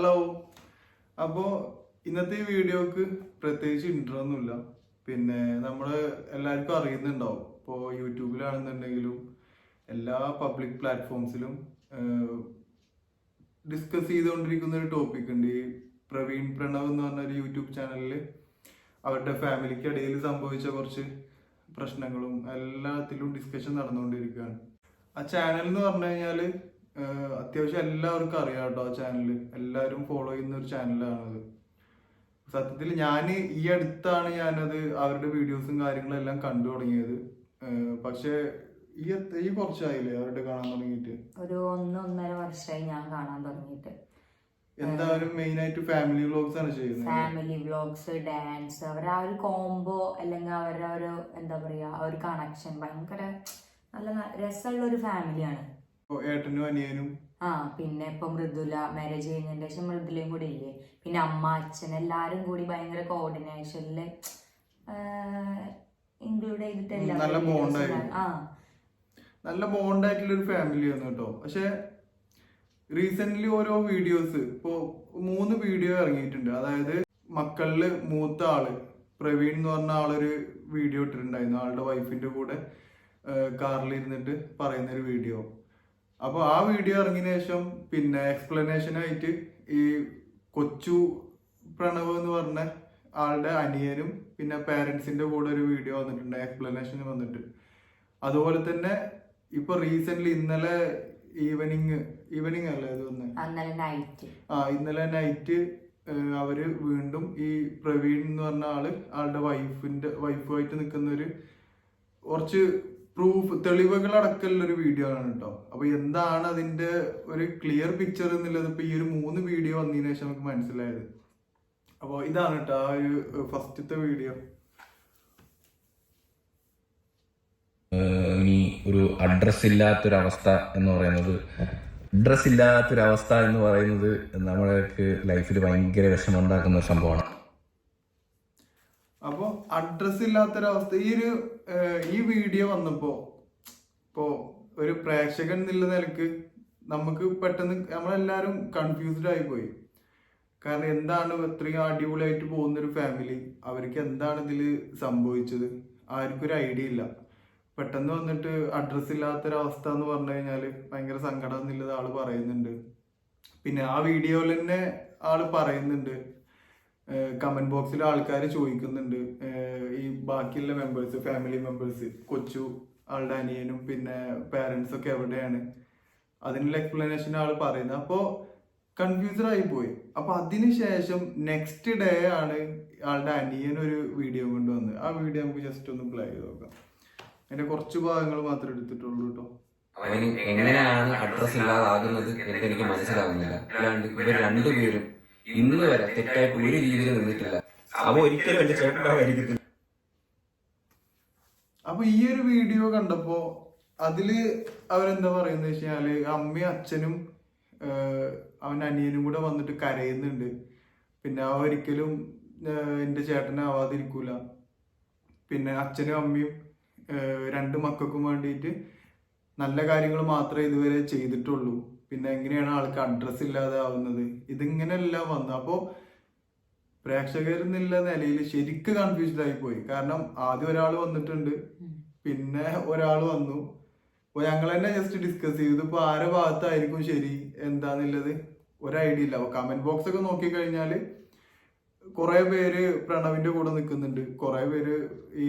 Hello അപ്പോൾ ഇന്നത്തെ ഈ വീഡിയോക്ക് പ്രത്യേകിച്ച് ഇൻട്രോ ഒന്നുമില്ല. പിന്നെ നമ്മൾ എല്ലാവർക്കും അറിയുന്നുണ്ടാവും. ഇപ്പോൾ യൂട്യൂബിലാണെന്നുണ്ടെങ്കിലും എല്ലാ പബ്ലിക് പ്ലാറ്റ്ഫോംസിലും ഡിസ്കസ് ചെയ്തുകൊണ്ടിരിക്കുന്ന ഒരു ടോപ്പിക് ഉണ്ട്. ഈ പ്രവീൺ പ്രണവ് എന്ന് പറഞ്ഞ ഒരു യൂട്യൂബ് ചാനലിൽ അവരുടെ ഫാമിലിക്ക് ഇടയിൽ സംഭവിച്ച കുറച്ച് പ്രശ്നങ്ങളും എല്ലാത്തിലും ഡിസ്കഷൻ നടന്നുകൊണ്ടിരിക്കുകയാണ്. ആ ചാനൽ എന്ന് പറഞ്ഞു കഴിഞ്ഞാൽ അത്യാവശ്യം എല്ലാവർക്കും അറിയാം കേട്ടോ ആ ചാനൽ എല്ലാവരും ഫോളോ ചെയ്യുന്ന ഒരു ചാനലാണത് സത്യത്തിൽ ഞാൻ ഈ അടുത്താണ് ഞാനത് അവരുടെ വീഡിയോസും കാര്യങ്ങളും എല്ലാം കണ്ടു തുടങ്ങിയത്. പക്ഷേ ഈ ഈ കുറച്ചായില്ലേ അവരുടെ കാണാൻ തുടങ്ങിയിട്ട്? ഒരു ഒന്ന് ഒന്നര വർഷമായി ഞാൻ കാണാൻ തുടങ്ങിയിട്ട്. എന്തായാലും മെയിൻ ആയിട്ട് ഫാമിലി വ്ലോഗ്സ് ആണ് ചെയ്യുന്നത്? ഫാമിലി വ്ലോഗ്സ് ഡാൻസ് അവരുടെ ആ ഒരു കോംബോ അല്ലെങ്കിൽ അവരുടെ ഒരു എന്താ പറയാ ആ ഒരു കണക്ഷൻ ഭയങ്കര നല്ല രസമുള്ള ഒരു ഫാമിലിയാണ് ഏട്ടനും അനിയനും. ആ പിന്നെ ഇപ്പൊ മൃദുല മാരേജ് കഴിഞ്ഞതിന് ശേഷം മൃദുലയും കൂടി ഇല്ലേ? പിന്നെ അമ്മ അച്ഛൻ എല്ലാരും കൂടി ഭയങ്കര കോർഡിനേഷനിൽ ഇൻക്ലൂഡ് ചെയ്തിട്ട് ഉം, നല്ല ബോണ്ട് ആയിട്ടുള്ള ആ. ഒരു ഫാമിലി ആണ് കേട്ടോ. പക്ഷെ റീസെന്റ് ഓരോ വീഡിയോസ് ഇപ്പോ മൂന്ന് വീഡിയോ ഇറങ്ങിയിട്ടുണ്ട്. അതായത് മക്കളിൽ മൂത്ത ആൾ പ്രവീൺ എന്ന് പറഞ്ഞ ആളൊരു വീഡിയോ ഇട്ടിട്ടുണ്ടായിരുന്നു. ആളുടെ വൈഫിന്റെ കൂടെ കാറിൽ ഇരുന്നിട്ട് പറയുന്ന ഒരു വീഡിയോ അപ്പോൾ ആ വീഡിയോ ഇറങ്ങിയ ശേഷം പിന്നെ എക്സ്പ്ലനേഷൻ ആയിട്ട് ഈ കൊച്ചു പ്രണവ് എന്ന് പറഞ്ഞ ആളുടെ അനിയനും പിന്നെ പേരൻസിന്റെ കൂടെ ഒരു വീഡിയോ വന്നിട്ടുണ്ട് എക്സ്പ്ലനേഷൻ വന്നിട്ട്. അതുപോലെ തന്നെ ഇപ്പൊ റീസെന്റ് ഇന്നലെ ഈവനിങ് ഈവനിങ് അല്ലേ അത് വന്ന്? ആ ഇന്നലെ നൈറ്റ് അവർ വീണ്ടും ഈ പ്രവീൺ എന്ന് പറഞ്ഞ ആൾ ആളുടെ വൈഫിന്റെ വൈഫുമായിട്ട് നിൽക്കുന്ന ഒരു കുറച്ച് പ്രൂഫ് തെളിവുകൾ അടക്കമുള്ള ഒരു വീഡിയോ ആണ് കേട്ടോ അപ്പൊ എന്താണ് അതിന്റെ ഒരു ക്ലിയർ പിക്ചർ എന്നുള്ളത്? ഇപ്പൊ ഈ ഒരു മൂന്ന് വീഡിയോ വന്നതിന് ശേഷം നമുക്ക് മനസ്സിലായത്. അപ്പോൾ ഇതാണ് കേട്ടോ ആ ഒരു ഫസ്റ്റത്തെ വീഡിയോ ഒരു അഡ്രസ് ഇല്ലാത്തൊരവസ്ഥ എന്ന് പറയുന്നത്. അഡ്രസ് ഇല്ലാത്തൊരവസ്ഥ എന്ന് പറയുന്നത് നമ്മൾക്ക് ലൈഫിൽ ഭയങ്കര വിഷമമുണ്ടാക്കുന്ന ഒരു സംഭവമാണ്. അപ്പൊ അഡ്രസ് ഇല്ലാത്തൊരവസ്ഥ. ഈ ഒരു ഈ വീഡിയോ വന്നപ്പോ ഇപ്പോ ഒരു പ്രേക്ഷകൻ എന്നുള്ള നിലയ്ക്ക് നമുക്ക് പെട്ടെന്ന് നമ്മളെല്ലാരും കൺഫ്യൂസ്ഡ് ആയി പോയി. കാരണം എന്താണ് ഇത്രയും അടിപൊളിയായിട്ട് പോകുന്ന ഒരു ഫാമിലി അവർക്ക് എന്താണ് ഇതിൽ സംഭവിച്ചത്? ആർക്കും ഒരു ഐഡിയ ഇല്ല. പെട്ടെന്ന് വന്നിട്ട് അഡ്രസ് ഇല്ലാത്തൊരവസ്ഥ എന്ന് പറഞ്ഞു കഴിഞ്ഞാൽ ഭയങ്കര സങ്കടം എന്നുള്ളത് ആൾ പറയുന്നുണ്ട്. പിന്നെ ആ വീഡിയോയിൽ തന്നെ ആൾ പറയുന്നുണ്ട്. കമന്റ് ബോക്സിൽ ആൾക്കാർ ചോദിക്കുന്നുണ്ട്. ഈ ബാക്കിയുള്ള മെമ്പേഴ്സ് ഫാമിലി മെമ്പേഴ്സ് കൊച്ചു ആളുടെ അനിയനും പിന്നെ പാരന്റ്സ് ഒക്കെ എവിടെയാണ്? അതിനുള്ള എക്സ്പ്ലനേഷൻ ആൾ പറയുന്നത്. അപ്പോൾ കൺഫ്യൂസഡ് ആയി പോയി. അപ്പൊ അതിനുശേഷം നെക്സ്റ്റ് ഡേ ആണ് ആളുടെ അനിയൻ ഒരു വീഡിയോ കൊണ്ടുവന്നത്. ആ വീഡിയോ നമുക്ക് ജസ്റ്റ് ഒന്ന് പ്ലേ ചെയ്ത് നോക്കാം. അതിന്റെ കുറച്ച് ഭാഗങ്ങൾ മാത്രമേ എടുത്തിട്ടുള്ളൂ കേട്ടോ അവന് എങ്ങനെയാണ് അഡ്രസ് ഇല്ലാതാകുന്നത് എനിക്ക് മനസ്സിലാകുന്നില്ല ഇവർ രണ്ടുപേരും ഇന്ന് വരെ തെറ്റായിട്ട് ഒരു രീതിയിൽ നിന്നിട്ടില്ല. അവ ഒരിക്കലും എന്റെ ചേട്ടനായിരിക്കത്തില്ല അപ്പൊ ഈ ഒരു വീഡിയോ കണ്ടപ്പോ അതിൽ അവരെന്താ പറയുന്നത് വെച്ചാൽ അമ്മയും അച്ഛനും അവന്റെ അവൻ അനിയനും കൂടെ വന്നിട്ട് കരയുന്നുണ്ട്. പിന്നെ അവ ഒരിക്കലും എന്റെ എന്റെ ചേട്ടനാവാതിരിക്കൂല പിന്നെ അച്ഛനും അമ്മയും രണ്ട് മക്കൾക്കും വേണ്ടിയിട്ട് നല്ല കാര്യങ്ങൾ മാത്രമേ ഇതുവരെ ചെയ്തിട്ടുള്ളൂ. പിന്നെ എങ്ങനെയാണ് ആൾക്ക് അഡ്രസ്സ് ഇല്ലാതെ ആവുന്നത് ഇതിങ്ങനെല്ലാം വന്നു അപ്പോൾ പ്രേക്ഷകരെന്നുള്ള നിലയിൽ ശരിക്ക് കൺഫ്യൂസ്ഡായി പോയി. കാരണം ആദ്യം ഒരാൾ വന്നിട്ടുണ്ട്. പിന്നെ ഒരാൾ വന്നു. അപ്പോൾ ഞങ്ങൾ തന്നെ ജസ്റ്റ് ഡിസ്കസ് ചെയ്തു. ഇപ്പോൾ ആരെ ഭാഗത്തായിരിക്കും ശരി എന്താന്നുള്ളത്? ഒരു ഐഡിയ ഇല്ല. അപ്പോൾ കമന്റ് ബോക്സ് ഒക്കെ നോക്കിക്കഴിഞ്ഞാൽ കുറേ പേര് പ്രണവിന്റെ കൂടെ നിൽക്കുന്നുണ്ട്. കുറേ പേര് ഈ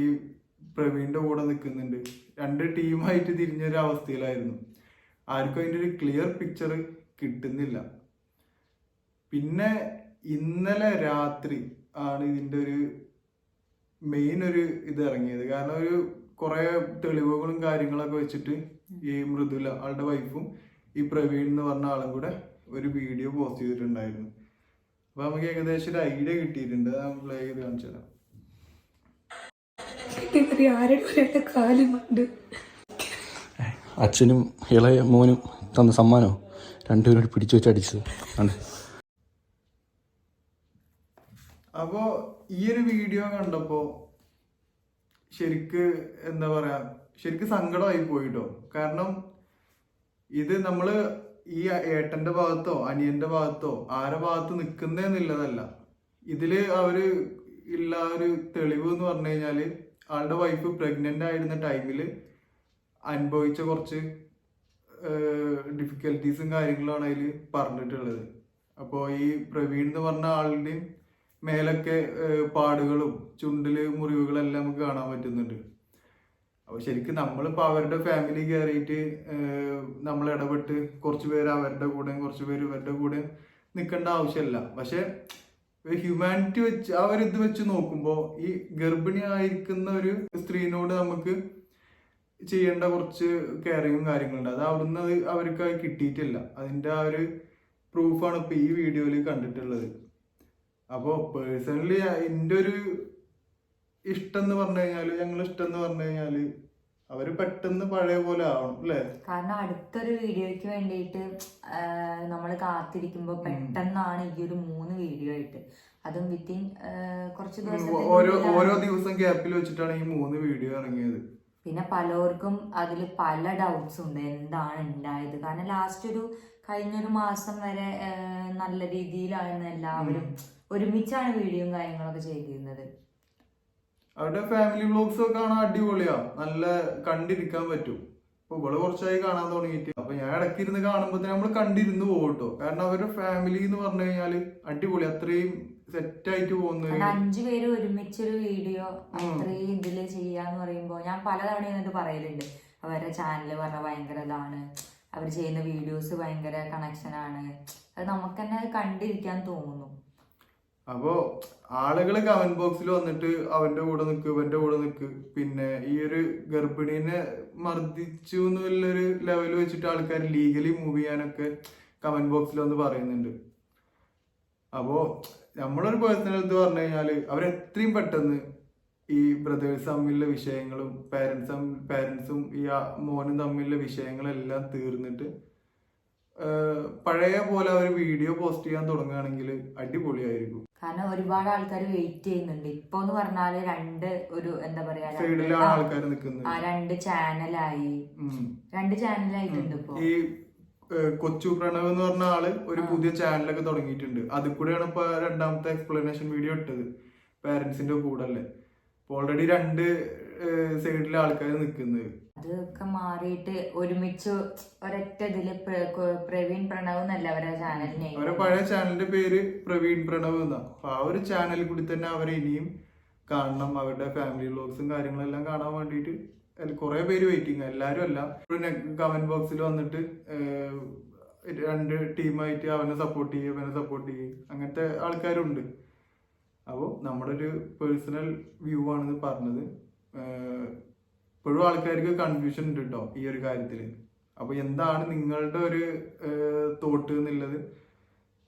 പ്രവീണിന്റെ കൂടെ നിൽക്കുന്നുണ്ട്. രണ്ട് ടീമായിട്ട് തിരിഞ്ഞൊരു അവസ്ഥയിലായിരുന്നു ആർക്കും അതിന്റെ ഒരു ക്ലിയർ പിക്ചർ കിട്ടുന്നില്ല. പിന്നെ ഇന്നലെ രാത്രി ആണ് ഇതിന്റെ ഒരു മെയിൻ ഒരു ഇത് ഇറങ്ങിയത്. കാരണം ഒരു കുറേ തെളിവുകളും കാര്യങ്ങളൊക്കെ വെച്ചിട്ട് ഈ മൃദുല ആളുടെ വൈഫും ഈ പ്രവീൺ എന്ന് പറഞ്ഞ ആളും കൂടെ ഒരു വീഡിയോ പോസ്റ്റ് ചെയ്തിട്ടുണ്ടായിരുന്നു. അപ്പൊ നമുക്ക് ഏകദേശം ഒരു ഐഡിയ കിട്ടിയിട്ടുണ്ട്. അത് പ്ലേ ചെയ്ത് കാണിച്ചു തരാം ആരുടെ കാലുമുണ്ട് അച്ഛനും ഇളയ മോനും തന്ന സമ്മാനോ? രണ്ടുപേരും പിടിച്ചു വെച്ച് അടിച്ചത്. ആണ് അപ്പോ ഈ ഒരു വീഡിയോ കണ്ടപ്പോ ശരിക്ക് എന്താ പറയാ ശരിക്ക് സങ്കടമായി പോയിട്ടോ? കാരണം ഇത് നമ്മൾ ഈ ഏട്ടന്റെ ഭാഗത്തോ അനിയന്റെ ഭാഗത്തോ ആരെ ഭാഗത്ത് നിൽക്കുന്നതെന്നുള്ളതല്ല ഇതിൽ അവർ ഉള്ള ഒരു തെളിവ് എന്ന് പറഞ്ഞു കഴിഞ്ഞാൽ ആളുടെ വൈഫ് പ്രഗ്നന്റ് ആയിരുന്ന ടൈമിൽ അനുഭവിച്ച കുറച്ച് ഡിഫിക്കൽറ്റീസും കാര്യങ്ങളാണ് അതിൽ പറഞ്ഞിട്ടുള്ളത്. അപ്പോൾ ഈ പ്രവീൺ എന്ന് പറഞ്ഞ ആളുടെയും മേലൊക്കെ പാടുകളും ചുണ്ടിൽ മുറിവുകളെല്ലാം നമുക്ക് കാണാൻ പറ്റുന്നുണ്ട്. അപ്പോൾ ശരിക്കും നമ്മളിപ്പോൾ അവരുടെ ഫാമിലി കയറിയിട്ട് നമ്മൾ ഇടപെട്ട് കുറച്ച് പേര് അവരുടെ കൂടെയും കുറച്ച് പേര് ഇവരുടെ കൂടെ നിൽക്കേണ്ട ആവശ്യമില്ല പക്ഷെ ഹ്യൂമാനിറ്റി വെച്ച് ഇത് വെച്ച് നോക്കുമ്പോൾ ഈ ഗർഭിണിയായിരിക്കുന്ന ഒരു സ്ത്രീനോട് നമുക്ക് ചെയ്യേണ്ട കുറച്ച് കെയറിങ്ങും കാര്യങ്ങളുണ്ട്. അത് അവിടുന്ന് അത് അവർക്ക് അത് കിട്ടിയിട്ടില്ല. അതിന്റെ ആ ഒരു പ്രൂഫാണ് ഇപ്പോൾ ഈ വീഡിയോയിൽ കണ്ടിട്ടുള്ളത്. അപ്പോൾ പേഴ്സണലി എന്റെ ഒരു ഇഷ്ടം എന്ന് പറഞ്ഞു കഴിഞ്ഞാൽ ഞങ്ങൾ ഇഷ്ടം എന്ന് പറഞ്ഞു കഴിഞ്ഞാൽ അവർ പെട്ടെന്ന് പഴയ പോലെ ആവണം അല്ലേ? കാരണം അടുത്തൊരു വീഡിയോയ്ക്ക് വേണ്ടിയിട്ട് നമ്മൾ കാത്തിരിക്കുമ്പോൾ പെട്ടെന്നാണ് ഈ ഒരു മൂന്ന് വീഡിയോ ആയിട്ട്. അതും വിത്തിൻ കുറച്ച് ദിവസം ഓരോ ഓരോ ദിവസം ഗ്യാപ്പിൽ വെച്ചിട്ടാണ് ഈ മൂന്ന് വീഡിയോ ഇറങ്ങിയത്. പിന്നെ പലർക്കും അതിൽ പല ഡൗട്ട്സ് ഉണ്ട്. എന്താണ് ഉണ്ടായത് കാരണം ലാസ്റ്റ് ഒരു കഴിഞ്ഞൊരു മാസം വരെ നല്ല രീതിയിലായിരുന്നു എല്ലാവരും ഒരുമിച്ചാണ് വീഡിയോയും കാര്യങ്ങളൊക്കെ ചെയ്തിരുന്നത്. അവരുടെ ഫാമിലി വ്ലോഗ്സ് ഒക്കെ കാണാൻ അടിപൊളിയാ. നല്ല കണ്ടിരിക്കാൻ പറ്റും. ഇപ്പൊ ഇവൾ കുറച്ചായി കാണാൻ തുടങ്ങിയിട്ട്. അപ്പൊ ഞാൻ ഇടയ്ക്കിരുന്ന് കാണുമ്പോ നമ്മൾ കണ്ടിരുന്ന് പോകട്ടോ കാരണം അവരുടെ ഫാമിലി എന്ന് പറഞ്ഞു കഴിഞ്ഞാൽ അടിപൊളി. അത്രയും സെറ്റ് പോകുന്നത്? അഞ്ചു പേര് ഒരുമിച്ചൊരു വീഡിയോ അത്രയും ഇതിൽ ചെയ്യാന്ന് പറയുമ്പോ ഞാൻ പലതവണ എന്നിട്ട് പറയലുണ്ട്. അവരുടെ ചാനൽ പറഞ്ഞ ഭയങ്കര ഇതാണ്. അവർ ചെയ്യുന്ന വീഡിയോസ് ഭയങ്കര കണക്ഷൻ ആണ്. അത് നമുക്ക് തന്നെ കണ്ടിരിക്കാൻ തോന്നുന്നു അപ്പോ ആളുകൾ കമന്റ് ബോക്സിൽ വന്നിട്ട് അവന്റെ കൂടെ നിക്ക് ഇവന്റെ കൂടെ നിക്ക്. പിന്നെ ഈ ഒരു ഗർഭിണീനെ മർദ്ദിച്ചു എന്നുള്ളൊരു ലെവൽ വെച്ചിട്ട് ആൾക്കാർ ലീഗലി മൂവ് ചെയ്യാനൊക്കെ കമന്റ് ബോക്സിൽ വന്ന് പറയുന്നുണ്ട്. അപ്പോ നമ്മളൊരു പേഴ്സണൽ ഇത് പറഞ്ഞു കഴിഞ്ഞാൽ അവരെത്രയും പെട്ടെന്ന് ഈ ബ്രദേഴ്സ് തമ്മിലുള്ള വിഷയങ്ങളും പാരൻസ് പാരൻസും ഈ മോനും തമ്മിലുള്ള വിഷയങ്ങളെല്ലാം തീർന്നിട്ട് പഴയ പോലെ അവർ വീഡിയോ പോസ്റ്റ് ചെയ്യാൻ തുടങ്ങുകയാണെങ്കിൽ അടിപൊളിയായിരിക്കും. കാരണം ഒരുപാട് ആൾക്കാർ വെയിറ്റ് ചെയ്യുന്നുണ്ട്. ഇപ്പൊ എന്ന് പറഞ്ഞാൽ രണ്ട് ഒരു എന്താ പറയാ സൈഡിലാണ് ആൾക്കാർ നിൽക്കുന്നത്. ആ രണ്ട് ചാനലായി രണ്ട് ചാനലായിട്ടുണ്ട് ഇപ്പൊ. കൊച്ചു പ്രണവ് എന്ന് പറഞ്ഞ ആൾ ഒരു പുതിയ ചാനലൊക്കെ തുടങ്ങിയിട്ടുണ്ട്. അതിൽ കൂടെയാണ് ഇപ്പൊ രണ്ടാമത്തെ എക്സ്പ്ലനേഷൻ വീഡിയോ ഇട്ടത്. പാരന്റ്സിന്റെ കൂടെ അല്ലേ? ഓൾറെഡി രണ്ട് സൈഡിലെ ആൾക്കാർ നിൽക്കുന്നത് അതൊക്കെ മാറിയിട്ട് ഒരുമിച്ച് ഒരൊറ്റ ഇതിൽ പ്രവീൺ പ്രണവ് എന്നല്ല അവരുടെ ചാനലിനെ അവരെ പഴയ ചാനലിന്റെ പേര് പ്രവീൺ പ്രണവ് എന്നാ. അപ്പൊ ആ ഒരു ചാനലിൽ കൂടി തന്നെ അവരെ ഇനിയും കാണണം. അവരുടെ ഫാമിലി വ്ലോഗ്സും കാര്യങ്ങളെല്ലാം കാണാൻ വേണ്ടിയിട്ട് കുറെ പേര് വെയിറ്റിംഗ് എല്ലാരും അല്ല. കമന്റ് ബോക്സിൽ വന്നിട്ട് രണ്ട് ടീമായിട്ട് അവനെ സപ്പോർട്ട് ചെയ്യും അവനെ സപ്പോർട്ട് ചെയ്യും. അങ്ങനത്തെ ആൾക്കാരുണ്ട്. അപ്പോൾ നമ്മുടെ ഒരു പേഴ്സണൽ വ്യൂ ആണെന്ന് പറഞ്ഞത്. ഇപ്പോഴും ആൾക്കാർക്ക് കൺഫ്യൂഷൻ ഉണ്ട് കേട്ടോ ഈ ഒരു കാര്യത്തിൽ അപ്പോൾ എന്താണ് നിങ്ങളുടെ ഒരു തോട്ട് എന്നുള്ളത്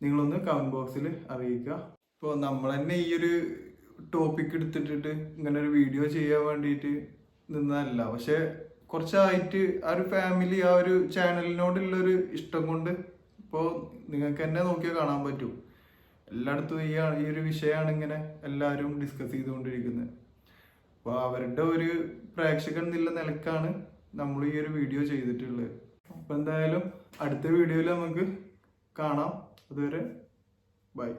നിങ്ങളൊന്ന് കമന്റ് ബോക്സിൽ അറിയിക്കുക. ഇപ്പോൾ നമ്മൾ തന്നെ ഈ ഒരു ടോപ്പിക് എടുത്തിട്ടിട്ട് ഇങ്ങനെ ഒരു വീഡിയോ ചെയ്യാൻ വേണ്ടിയിട്ട് നിന്നതല്ല. പക്ഷെ കുറച്ചായിട്ട് ആ ഒരു ഫാമിലി ആ ഒരു ചാനലിനോടുള്ളൊരു ഇഷ്ടം കൊണ്ട് ഇപ്പോൾ നിങ്ങൾക്ക് തന്നെ നോക്കിയാൽ കാണാൻ പറ്റും. എല്ലായിടത്തും ഈ ഈ ഒരു വിഷയമാണ് ഇങ്ങനെ എല്ലാവരും ഡിസ്കസ് ചെയ്തുകൊണ്ടിരിക്കുന്നത്. അപ്പോൾ അവരുടെ ഒരു പ്രേക്ഷകൻ എന്നുള്ള നിലക്കാണ് നമ്മൾ ഈ ഒരു വീഡിയോ ചെയ്തിട്ടുള്ളത്. അപ്പോൾ എന്തായാലും അടുത്ത വീഡിയോയിൽ നമുക്ക് കാണാം. അതുവരെ ബൈ